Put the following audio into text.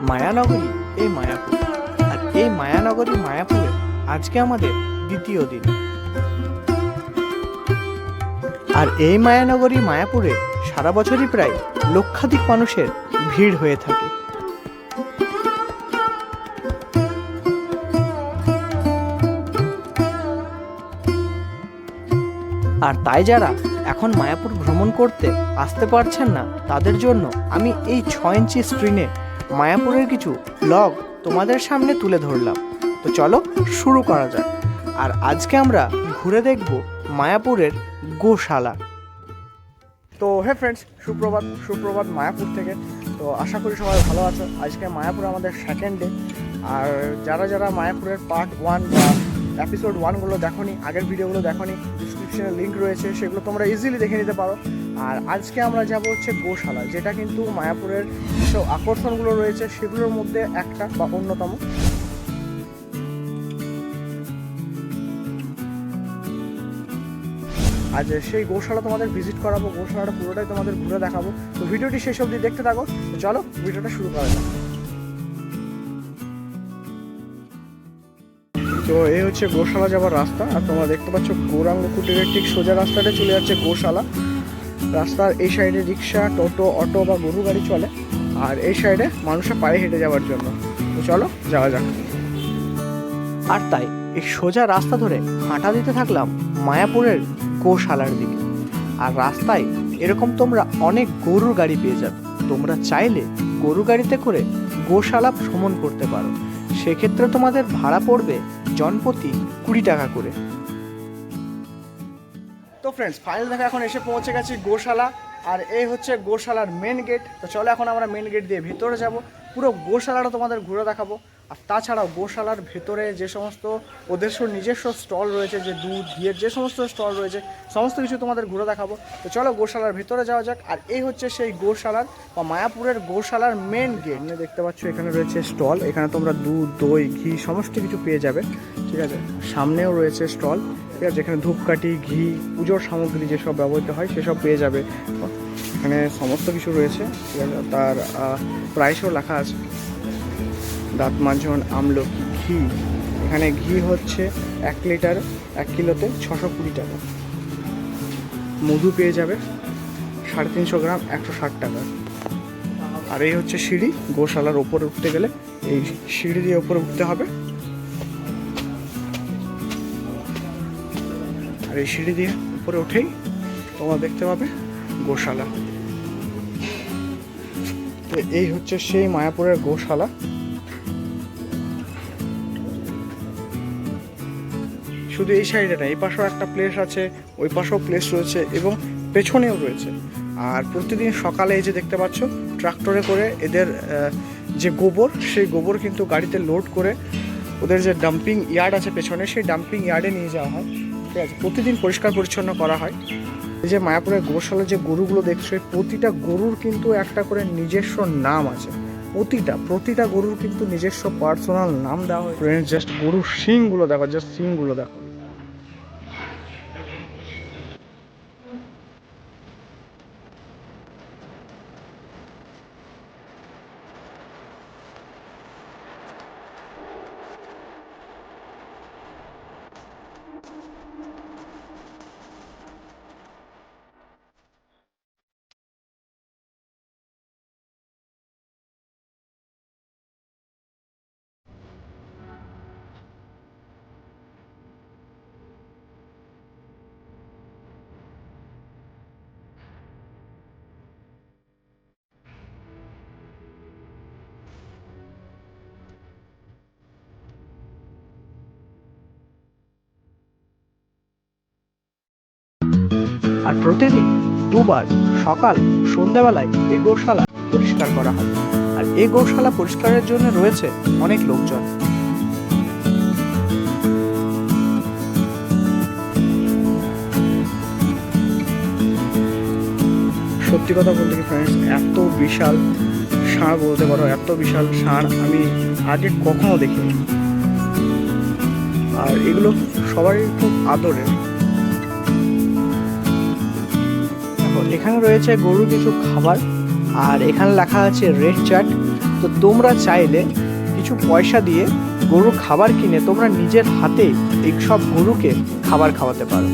মায়ানগরী, এই মায়াপুর। আর এই মায়ানগরী, মায়াপুরে আজকে আমাদের দ্বিতীয় দিন। আর এই মায়ানগরী, মায়াপুরে সারা বছরই প্রায় লক্ষাধিক মানুষের ভিড় হয়ে থাকে। আর তাই যারা এখন মায়াপুর ভ্রমণ করতে আসতে পারছেন না, তাদের জন্য আমি এই ছ ইঞ্চি স্ক্রিনে মায়াপুরের কিছু ব্লগ তোমাদের সামনে তুলে ধরলাম। তো চলো শুরু করা যাক। আর আজকে আমরা ঘুরে দেখব মায়াপুরের গোশালা। তো হে ফ্রেন্ডস সুপ্রভাত সুপ্রভাত মায়াপুর থেকে। তো আশা করি সবাই ভালো আছো। আজকে মায়াপুর আমাদের সেকেন্ড ডে আর যারা যারা মায়াপুরের পার্ট ওয়ান বা এপিসোড ওয়ানগুলো দেখোনি, আগের ভিডিওগুলো দেখো নি ডিসক্রিপশনে লিঙ্ক রয়েছে, সেগুলো তোমরা ইজিলি দেখে নিতে পারো। আর আজকে আমরা যাব হচ্ছে গোশালা যেটা কিন্তু মায়াপুরের সব আকর্ষণগুলো রয়েছে সেগুলোর মধ্যে একটা বা অন্যতম। আজ সেই গোশালা তোমাদের ভিজিট করাবো, গোশালাটা পুরোটাই তোমাদের ঘুরে দেখাবো। তো ভিডিওটি শেষ অবধি দেখতে থাকো চলো ভিডিওটা শুরু করা যাক। তো এই হচ্ছে গোশালা যাওয়ার রাস্তা, আর তোমরা দেখতে পাচ্ছ গৌরাঙ্গ কুটিরের ঠিক সোজা রাস্তাটা চলে যাচ্ছে গোশালা। রাস্তার এই সাইডে রিক্সা, টোটো, অটো বা গরু গাড়ি চলে। আর এই সাইডে মানুষের পায়ে হেঁটে যাওয়ার জন্য। তো চলো, যাওয়া যাক। আর তাই, এই সোজা রাস্তা ধরে হাঁটা দিতে থাকলাম মায়াপুরের গোশালার দিকে। আর রাস্তায় এরকম তোমরা অনেক গরুর গাড়ি পেয়ে যাবে। তোমরা চাইলে গরু গাড়িতে করে গোশালা ভ্রমণ করতে পারো। সেক্ষেত্রে তোমাদের ভাড়া পড়বে জনপ্রতি কুড়ি টাকা করে। তো ফ্রেন্ডস ফাইনাল দেখা এখন এসে পৌঁছে গেছি গোশালা, আর এই হচ্ছে গোশালার মেন গেট তো চলো এখন আমরা মেন গেট দিয়ে ভিতরে যাব। পুরো গোশালাটা তোমাদের ঘুরে দেখাবো। আর তাছাড়াও গোশালার ভেতরে যে সমস্ত ওদের সব নিজস্ব স্টল রয়েছে, যে দুধ, ঘিয়ের যে সমস্ত স্টল রয়েছে, সমস্ত কিছু তোমাদের ঘুরে দেখাবো। তো চলো গোশালার ভেতরে যাওয়া যাক। আর এই হচ্ছে সেই গোশালার বা মায়াপুরের গোশালার মেন গেট নিয়ে দেখতে পাচ্ছ, এখানে রয়েছে স্টল। এখানে তোমরা দুধ, দই, ঘি সমস্ত কিছু পেয়ে যাবে। ঠিক আছে? সামনেও রয়েছে স্টল। ঠিক আছে? এখানে ধূপকাঠি, ঘি, পুজোর সামগ্রী যেসব ব্যবহৃত হয়, সেসব পেয়ে যাবে। এখানে সমস্ত কিছু রয়েছে। ঠিক আছে? তার প্রাইসও লেখা আছে। দাঁত মাজন আমলকি ঘি। এখানে ঘি হচ্ছে এক লিটার, এক কিলোতে ছশো কুড়ি টাকা। মধু পেয়ে যাবে সাড়ে তিনশো গ্রাম, একশো ষাট টাকা। আর এই হচ্ছে সিঁড়ি, গোশালার ওপরে উঠতে গেলে এই সিঁড়ি দিয়ে ওপরে উঠতে হবে। আর এই সিঁড়ি দিয়ে উপরে উঠেই তোমরা দেখতে পাবে গোশালা। তো এই হচ্ছে সেই মায়াপুরের গোশালা। শুধু এই সাইডে না, এই পাশেও একটা প্লেস আছে, ওই পাশেও প্লেস রয়েছে এবং পেছনেও রয়েছে। আর প্রতিদিন সকালে এই যে দেখতে পাচ্ছ ট্রাক্টরে করে এদের যে গোবর, সেই গোবর কিন্তু গাড়িতে লোড করে ওদের যে ডাম্পিং ইয়ার্ড আছে পেছনে, সেই ডাম্পিং ইয়ার্ডে নিয়ে যাওয়া হয়। ঠিক আছে? প্রতিদিন পরিষ্কার পরিচ্ছন্ন করা হয়। এই যে মায়াপুরের গোশালার যে গরুগুলো দেখছ প্রতিটা গরুর কিন্তু একটা করে নিজস্ব নাম আছে। প্রতিটা প্রতিটা গরুর কিন্তু নিজস্ব পার্সোনাল নাম দেওয়া হয় জাস্ট গরুর শিংগুলো দেখো জাস্ট শিংগুলো দেখো। আর প্রতিদিন দুবার সকাল, সন্ধ্যাবেলায় এই গোশালা পরিষ্কার করা হয়। আর এই গোশালা পরিষ্কারের জন্য রয়েছে অনেক লোকজন। সত্যি কথা বলতে কি ফ্রেন্ডস এত বিশাল ষাঁড় বলতে পারো, এত বিশাল ষাঁড় আমি আগে কখনো দেখিনি। আর এগুলো সবারই খুব আদরের। এখানে রয়েছে গরুর কিছু খাবার, আর এখানে লেখা আছে রেড চার্ট তো তোমরা চাইলে কিছু পয়সা দিয়ে গরু খাবার কিনে তোমরা নিজের হাতে এই সব গরুকে খাবার খাওয়াতে পারো।